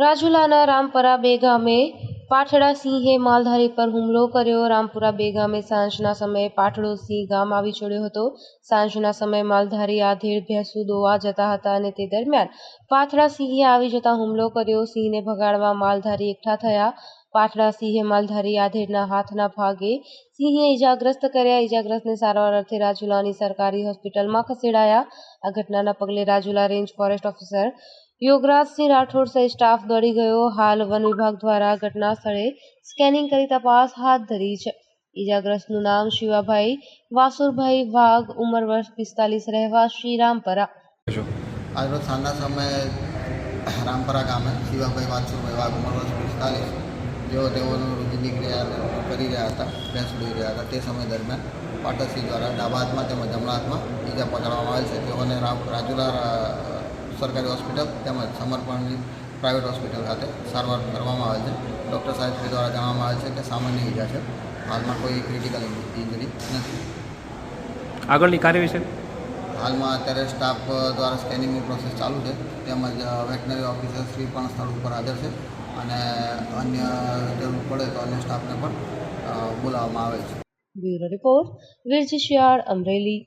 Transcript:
રાજુલાના રામપરા બે ગામે પાઠડા સિંહે માલધારી પર હુમલો કર્યો. રામપુરા બે ગામે સાંજના સમયે પાઠડો સિંહ ગામ આવી ચડ્યો હતો. સાંજના સમયે માલધારી આધેડ ભેંસું દોવા જતા હતા અને તે દરમિયાન પાથડા સિંહે આવી જતા હુમલો કર્યો. સિંહને ભગાડવા માલધારી એકઠા થયા. પાથડા સિંહે માલધારી આધેડના હાથના ભાગે સિંહે ઇજાગ્રસ્ત કર્યા. ઇજાગ્રસ્તને સારવાર અર્થે રાજુલાની સરકારી હોસ્પિટલમાં ખસેડાયા. આ ઘટનાના પગલે Rajula range forest officer Yograjsinh Rathod સહિત સ્ટાફ દોડી ગયો હાલ વન વિભાગ દ્વારા ઘટના સ્થળે સ્કેનિંગ કરી તપાસ હાથ ધરી છે ઇજાગ્રસ્તનું નામ શિવાભાઈ વાસુરભાઈ વાઘ ઉંમર વર્ષ પિસ્તાલીસ રહેવાસી રામપરા આજરોજ સાંજના સમયે રામપરા ગામે શિવાભાઈ વાછુભાઈ વાઘ ઉંમર વર્ષ પિસ્તાલીસ જેઓ તેઓનું રોજિંદી ક્રિયા કરી રહ્યા હતા ભેંસ દોઈ રહ્યા હતા તે સમય દરમિયાન પાટકસિંહ દ્વારા ડાબા હાથમાં તેમજ જમણા હાથમાં ઈજા પકડવામાં આવેલ છે તેઓને રામ રાજુલા અ, સરકારી હોસ્પિટલ તેમજ સમર્પણની પ્રાઇવેટ હોસ્પિટલ ખાતે સારવાર કરવામાં આવે છે. ડૉક્ટર સાહેબ શ્રી દ્વારા જણાવવામાં આવે છે કે સામાન્ય ઈજા છે. હાલમાં કોઈ ક્રિટિકલ ઇન્જરી નથી. આગળની કાર્યવિષય હાલમાં અત્યારે સ્ટાફ દ્વારા સ્કેનિંગની પ્રોસેસ ચાલુ છે. તેમજ વેટનરી ઓફિસર શ્રી પણ સ્થળ ઉપર હાજર છે અને અન્ય જરૂર પડે તો અન્ય સ્ટાફને પણ બોલાવવામાં આવે છે. Bureau report Virji Shiyal Amreli.